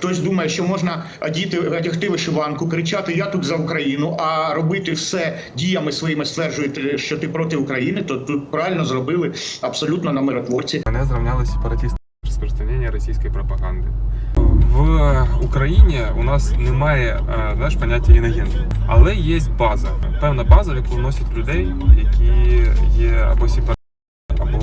Хтось думає, що можна одіти, одягти вишиванку, кричати Я тут за Україну, а робити все діями своїми стверджуєте, що ти проти України, то тут правильно зробили абсолютно на миротворці. Мене зрівняли сепаратисти розпространення російської пропаганди. В Україні у нас немає е, знаєш, поняття інагент, але є база. Певна база, в яку вносять людей, які є або сепаратистами, або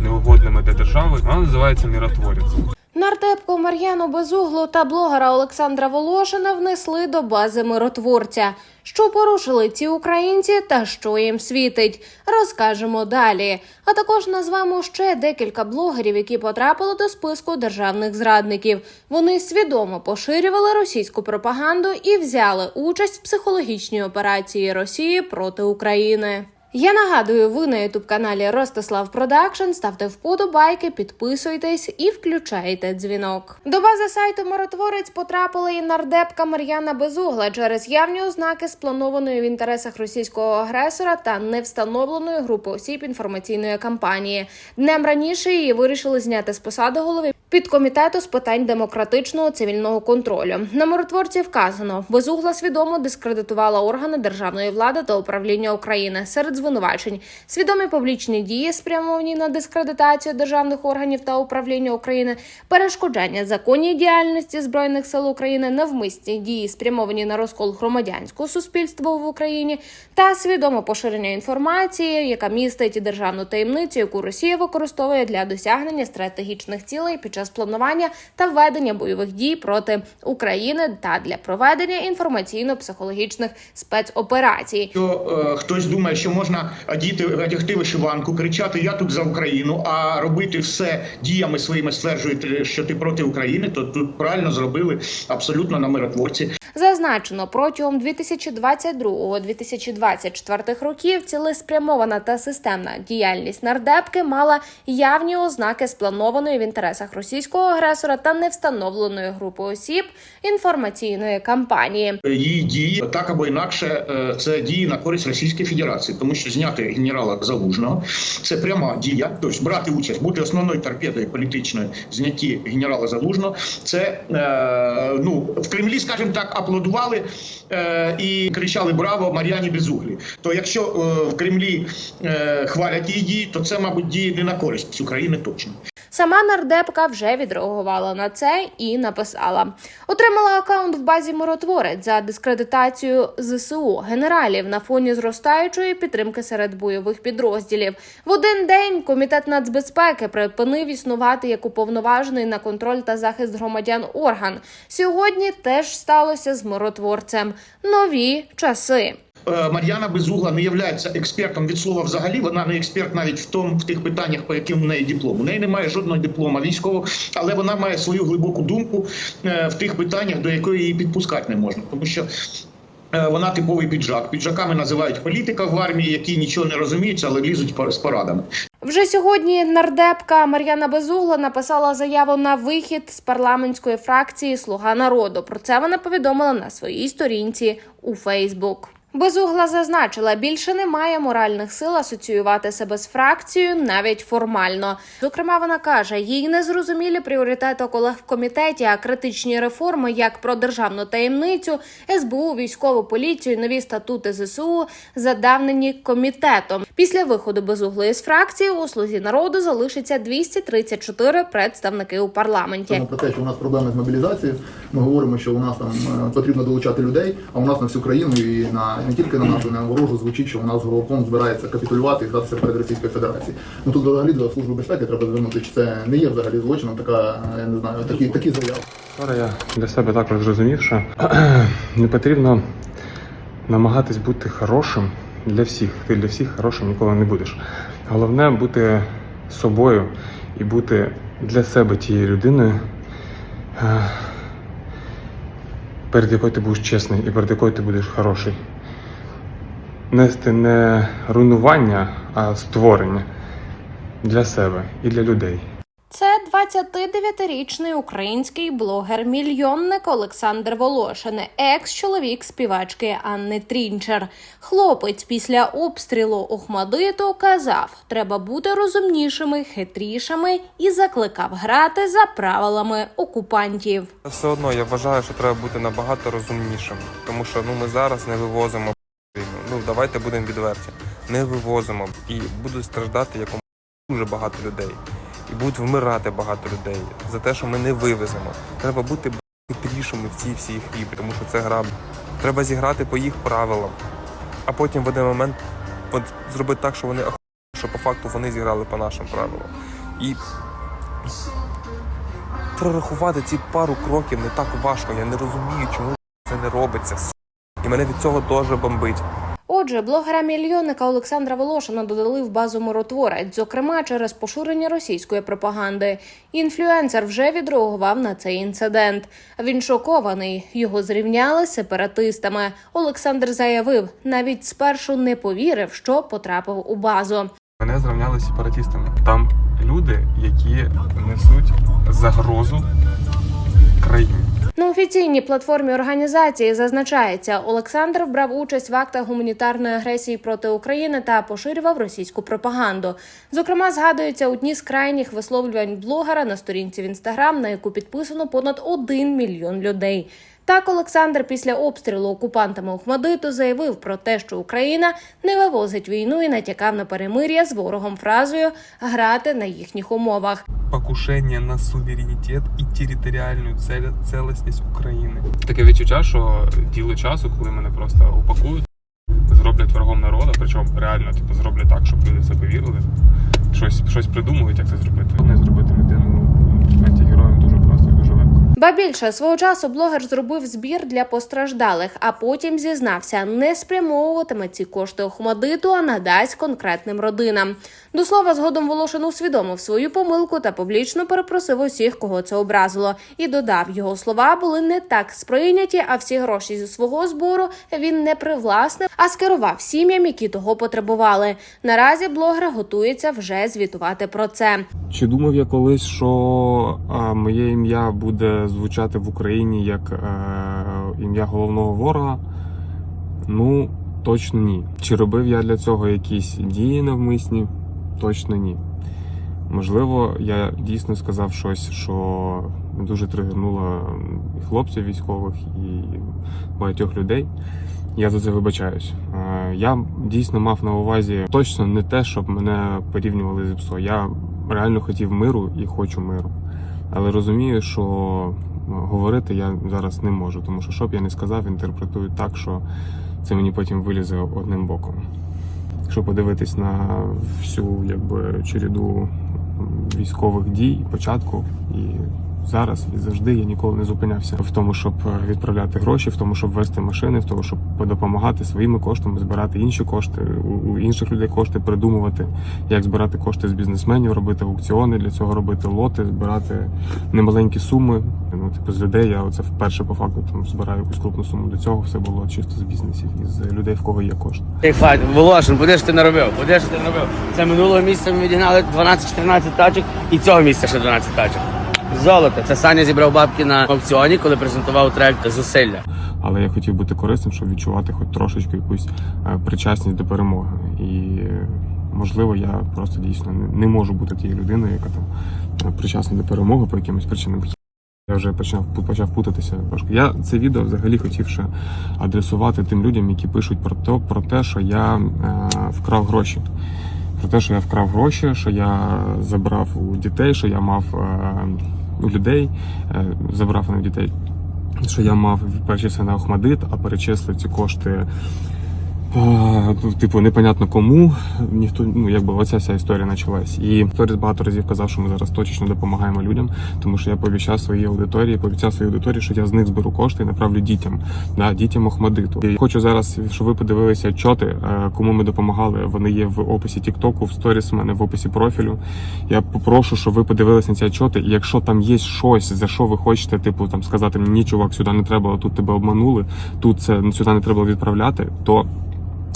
неугодними для держави. Вона називається миротворець. Нардепку Мар'яну Безуглу та блогера Олександра Волошина внесли до бази миротворця. Що порушили ці українці та що їм світить, розкажемо далі. А також назвемо ще декілька блогерів, які потрапили до списку державних зрадників. Вони свідомо поширювали російську пропаганду і взяли участь в психологічній операції Росії проти України. Я нагадую, ви на ютуб каналі Ростислав Продакшн. Ставте вподобайки, підписуйтесь і включайте дзвінок. До бази сайту Миротворець потрапила і нардепка Мар'яна Безугла через явні ознаки спланованої в інтересах російського агресора та невстановленої групи осіб інформаційної кампанії. Днем раніше її вирішили зняти з посади голови підкомітету з питань демократичного цивільного контролю. На миротворці вказано, безугла свідомо дискредитувала органи державної влади та управління України серед звинувачень, свідомі публічні дії, спрямовані на дискредитацію державних органів та управління України, перешкоджання законній діяльності збройних сил України, навмисні дії, спрямовані на розкол громадянського суспільства в Україні, та свідоме поширення інформації, яка містить державну таємницю, яку Росія використовує для досягнення стратегічних цілей під час планування та ведення бойових дій проти України та для проведення інформаційно-психологічних спецоперацій. Що е, хтось думає, що можна одіти, одягти вишиванку, кричати Я тут за Україну, а робити все діями своїми стверджуєте, що ти проти України, то тут правильно зробили абсолютно на миротворці. Зазначено, протягом 2022-2024 років цілеспрямована та системна діяльність нардепки мала явні ознаки спланованої в інтересах російського агресора та невстановленої групи осіб інформаційної кампанії. Її дії так або інакше е, це дії на користь Російської Федерації, тому що зняти генерала Залужного це пряма дія. Тобто брати участь, бути основною торпедою політичної в знятті генерала Залужного. Це е, ну в Кремлі, скажімо так, аплодували е, і кричали Браво Мар'яні Безуглі. То якщо в Кремлі хвалять її дії, то це, мабуть, дії не на користь України точно. Сама нардепка вже відреагувала на це і написала: отримала акаунт в базі миротворець за дискредитацію ЗСУ генералів на фоні зростаючої підтримки серед бойових підрозділів. В один день комітет нацбезпеки припинив існувати як уповноважений на контроль та захист громадян орган. Сьогодні теж сталося з миротворцем. Нові часи. Е, Мар'яна Безугла не є експертом від слова взагалі. Вона не експерт навіть в тому в тих питаннях, по яким у неї диплом. У неї немає жодного диплома військового, але вона має свою глибоку думку е, в тих питаннях, до якої її підпускати не можна, тому що. е, Вона типовий піджак. Піджаками називають політика в армії, які нічого не розуміють, але лізуть з порадами. Вже сьогодні нардепка Мар'яна Безугла написала заяву на вихід з парламентської фракції Слуга народу. Про це вона повідомила на своїй сторінці у Фейсбук. Безугла зазначила, більше немає моральних сил асоціювати себе з фракцією навіть формально. Зокрема, вона каже, їй не зрозумілі пріоритети колег в комітеті, а критичні реформи, як про державну таємницю, СБУ, військову поліцію, нові статути ЗСУ, задавнені комітетом. Після виходу безуглої з фракції у слузі народу залишиться 234 представники у парламенті. Про те, що у нас проблеми з мобілізацією. Ми говоримо, що у нас там е, потрібно долучати людей, а у нас на всю країну і на не тільки на нашу, на ворожу звучить, що у нас головком збирається капітулювати і здатися перед Російською Федерацією. Ну тут взагалі до служби безпеки треба звернути, чи це не є взагалі злочином, така я не знаю, такі такі заяви. Вчора я для себе також зрозумів, що не потрібно намагатись бути хорошим для всіх. Ти для всіх хорошим ніколи не будеш. Головне бути собою і бути для себе тією людиною, е, перед якою ти будеш чесний і перед якою ти будеш хороший. Нести не руйнування, а створення для себе і для людей. Це 29-річний український блогер-мільйонник Олександр Волошин, екс-чоловік співачки Анни Трінчер. Хлопець після обстрілу Охмадиту казав, треба бути розумнішими, хитрішими і закликав грати за правилами окупантів. Все одно я вважаю, що треба бути набагато розумнішим, тому що ну ми зараз не вивозимо давайте будемо відверті. Не вивозимо і будуть страждати якомога дуже багато людей. І будуть вмирати багато людей за те, що ми не вивеземо. Треба бути хитрішими в цій всій грі, тому що це гра. Треба зіграти по їх правилам, а потім в один момент от, зробити так, що вони що по факту вони зіграли по нашим правилам. І прорахувати ці пару кроків не так важко. Я не розумію, чому це не робиться. І мене від цього теж бомбить. Отже, блогера-мільйонника Олександра Волошина додали в базу миротворець, зокрема через поширення російської пропаганди. Інфлюенсер вже відреагував на цей інцидент. Він шокований. Його зрівняли з сепаратистами. Олександр заявив, навіть спершу не повірив, що потрапив у базу. Мене зрівняли з сепаратистами. Там люди, які несуть загрозу країні. На офіційній платформі організації зазначається, Олександр брав участь в актах гуманітарної агресії проти України та поширював російську пропаганду. Зокрема, згадується одні з крайніх висловлювань блогера на сторінці в інстаграм, на яку підписано понад 1 мільйон людей. Так, Олександр після обстрілу окупантами Охмадиту заявив про те, що Україна не вивозить війну і натякав на перемир'я з ворогом фразою грати на їхніх умовах. покушення на суверенітет і територіальну цілісність України. Таке відчуття, що діло часу, коли мене просто упакують, зроблять врагом народу, причому реально типу, зроблять так, щоб люди це повірили. Щось, щось придумують, як це зробити. Не зробити людину антигероєм дуже просто і дуже легко. Ба більше свого часу блогер зробив збір для постраждалих, а потім зізнався, не спрямовуватиме ці кошти Охмадиту, а надасть конкретним родинам. До слова, згодом Волошин усвідомив свою помилку та публічно перепросив усіх, кого це образило, і додав, його слова були не так сприйняті, а всі гроші зі свого збору він не привласнив, а скерував сім'ям, які того потребували. Наразі блогер готується вже звітувати про це. Чи думав я колись, що а, моє ім'я буде звучати в Україні як е, ім'я головного ворога? Ну, точно ні. Чи робив я для цього якісь дії навмисні? Точно ні. Можливо, я дійсно сказав щось, що дуже тригернуло і хлопців військових, і багатьох людей. Я за це вибачаюсь. Е, Я дійсно мав на увазі точно не те, щоб мене порівнювали з ПСО. Я реально хотів миру і хочу миру. Але розумію, що ну, говорити я зараз не можу, тому що що б я не сказав, інтерпретую так, що це мені потім вилізе одним боком. Якщо подивитись на всю якби череду військових дій, початку і зараз, і завжди я ніколи не зупинявся в тому, щоб е, відправляти гроші, в тому, щоб вести машини, в тому, щоб допомагати своїми коштами, збирати інші кошти, у, інших людей кошти, придумувати, як збирати кошти з бізнесменів, робити аукціони, для цього робити лоти, збирати немаленькі суми. Ну, типу, з людей я оце вперше по факту там збираю якусь крупну суму. До цього все було чисто з бізнесів і з людей, в кого є кошти. Ей, файт, Волошин, куди ж ти наробив? Куди ж ти наробив? Це минулого місяця ми відігнали 12-14 тачок і цього місяця ще 12 тачок. Золото. Це Саня зібрав бабки на аукціоні, коли презентував трек зусилля. але я хотів бути корисним, щоб відчувати хоч трошечки якусь е, причасність до перемоги. І е, можливо, я просто дійсно не- можу бути тією людиною, яка там е, причасна до перемоги по якимось причинам. Я вже почав почав путатися трошки. Я це відео взагалі хотів ще адресувати тим людям, які пишуть про те, про те, що я е, вкрав гроші. Про те, що я вкрав гроші, що я забрав у дітей, що я мав у людей, е, забрав на дітей, що я мав перечислити на Охмадит, а перечислив ці кошти. Типу, непонятно кому. Ніхто, ну якби оця вся історія почалась. І Торіс багато разів казав, що ми зараз точечно допомагаємо людям, тому що я пообіцяв своїй аудиторії, пообіцяв своїй аудиторії, що я з них зберу кошти і направлю дітям, да, дітям Охмадиту. І хочу зараз, щоб ви подивилися чоти, е, кому ми допомагали. Вони є в описі Тіктоку, в сторіс у мене в описі профілю. Я попрошу, щоб ви подивилися на ці чоти. І якщо там є щось, за що ви хочете, типу там сказати мені, чувак, сюди не треба, тут тебе обманули, тут це сюди не треба відправляти, то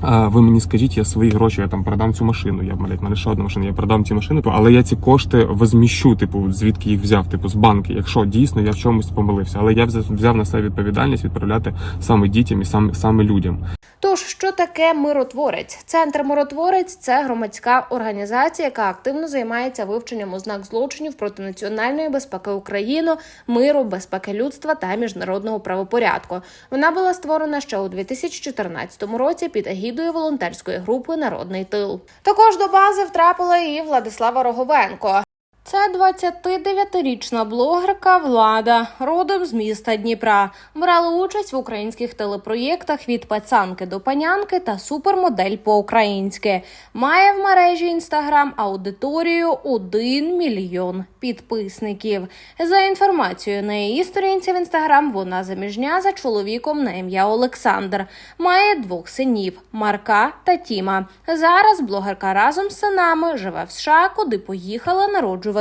А, ви мені скажіть, я свої гроші, я там продам цю машину. Я блядь, мене ще одна машина, я продам ці машини, але я ці кошти возміщу, типу, звідки їх взяв, типу, з банки, якщо дійсно я в чомусь помилився. Але я взяв, на себе відповідальність відправляти саме дітям і саме, саме людям. Тож, що таке миротворець? Центр миротворець це громадська організація, яка активно займається вивченням ознак злочинів проти національної безпеки України, миру, безпеки людства та міжнародного правопорядку. Вона була створена ще у 2014 році під егідою волонтерської групи Народний тил. Також до бази втрапила і Владислава Роговенко. Це 29-річна блогерка Влада, родом з міста Дніпра. Брала участь в українських телепроєктах від пацанки до панянки та супермодель по-українськи. Має в мережі інстаграм аудиторію 1 мільйон підписників. За інформацією на її сторінці в інстаграм, вона заміжня за чоловіком на ім'я Олександр. Має двох синів Марка та Тіма. Зараз блогерка разом з синами живе в США, куди поїхала народжувати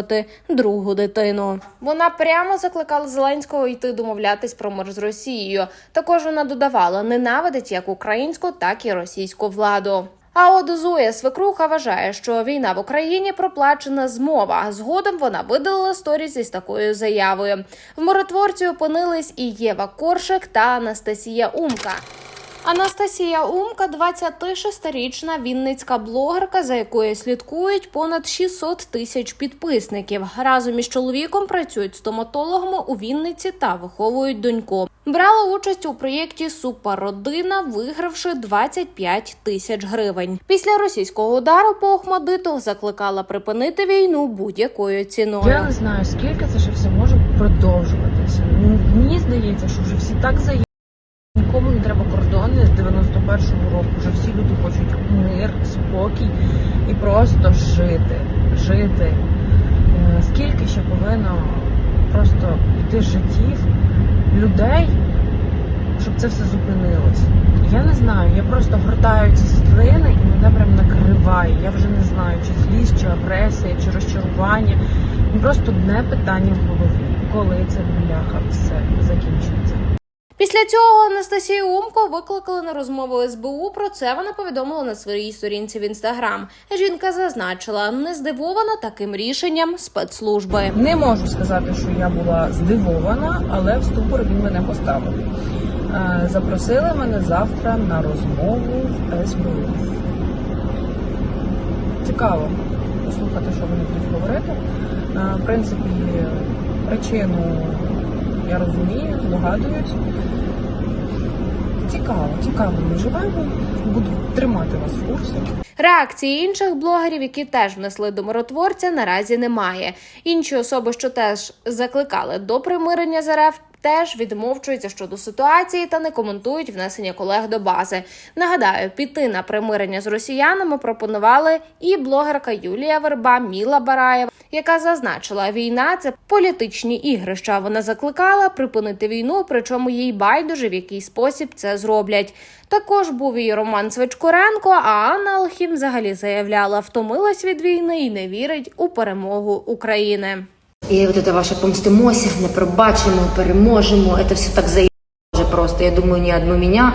другу дитину. Вона прямо закликала Зеленського йти домовлятись про мир з Росією. Також вона додавала, ненавидить як українську, так і російську владу. А от Зоя Свекруха вважає, що війна в Україні проплачена змова. Згодом вона видалила сторіс із такою заявою. В миротворці опинились і Єва Коршик та Анастасія Умка. Анастасія Умка 26-річна вінницька блогерка, за якою слідкують понад 600 тисяч підписників. Разом із чоловіком працюють стоматологами у Вінниці та виховують доньку. Брала участь у проєкті Суперродина, вигравши 25 тисяч гривень. Після російського удару по Охмадиту закликала припинити війну будь-якою ціною. Я не знаю, скільки це ще все може продовжуватися. Ну, Мені здається, що вже всі так заїхали. Нікому не треба кордони з 91-го року. Вже всі люди хочуть мир, спокій і просто жити. Жити. Е, Скільки ще повинно просто йти життів людей, щоб це все зупинилось. Я не знаю, я просто гортаю ці світлини і мене прям накриває. Я вже не знаю, чи злість, чи агресія, чи розчарування. Просто одне питання в голові. Коли це бляха все закінчиться? Після цього Анастасію Умко викликали на розмову СБУ. Про це вона повідомила на своїй сторінці в інстаграм. Жінка зазначила, не здивована таким рішенням спецслужби. Не можу сказати, що я була здивована, але в ступор він мене поставив. Е, Запросили мене завтра на розмову в СБУ. Цікаво послухати, що вони будуть говорити. Е, В принципі, причину я розумію, здогадуюсь. Цікаво, цікаво ми живемо. Буду тримати вас в курсі. Реакції інших блогерів, які теж внесли до миротворця, наразі немає. Інші особи, що теж закликали до примирення з РФ, теж відмовчуються щодо ситуації та не коментують внесення колег до бази. Нагадаю, піти на примирення з росіянами пропонували і блогерка Юлія Верба, Міла Бараєва, яка зазначила, війна це політичні ігрища. Вона закликала припинити війну, причому їй байдуже в який спосіб це зроблять. Також був і Роман Свичкоренко, а Анна Алхім взагалі заявляла, втомилась від війни і не вірить у перемогу України. І от це ваше помстимося, не пробачимо, переможемо. Це все так заебало просто. Я думаю, не одну меня.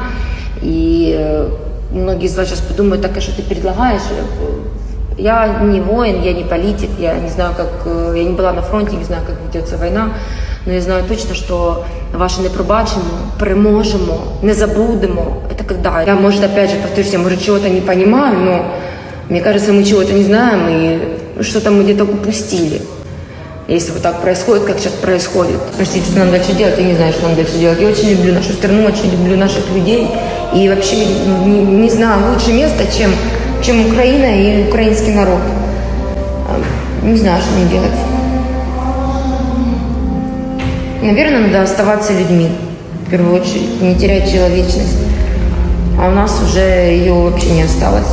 И э, многие из вас сейчас подумают, так, а что ты? Я не воин, я не политик, я не знаю, как... э, Я не была на фронте, не знаю, как ведется война. Но я знаю точно, что ваше не пробачимо, переможемо, не забудемо. Это когда? Я, может, опять же, повторюсь, я, может, чего-то не понимаю, но мне кажется, мы чего-то не знаем и что-то мы где-то упустили. Если вот так происходит, как сейчас происходит. Простите, что нам дальше делать, я не знаю, что нам дальше делать. Я очень люблю нашу страну, очень люблю наших людей. И вообще ну, не, не знаю лучше места, чем, чем Украина и украинский народ. А, Не знаю, что мне делать. Наверное, надо оставаться людьми, в первую очередь, не терять человечность. А у нас уже ее вообще не осталось.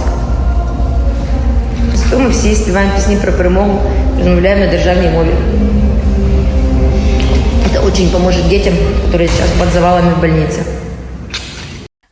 Зато ми всі співаємо пісні про перемогу, розмовляємо на державній мові. Это очень поможет детям, которые сейчас под завалами в больнице.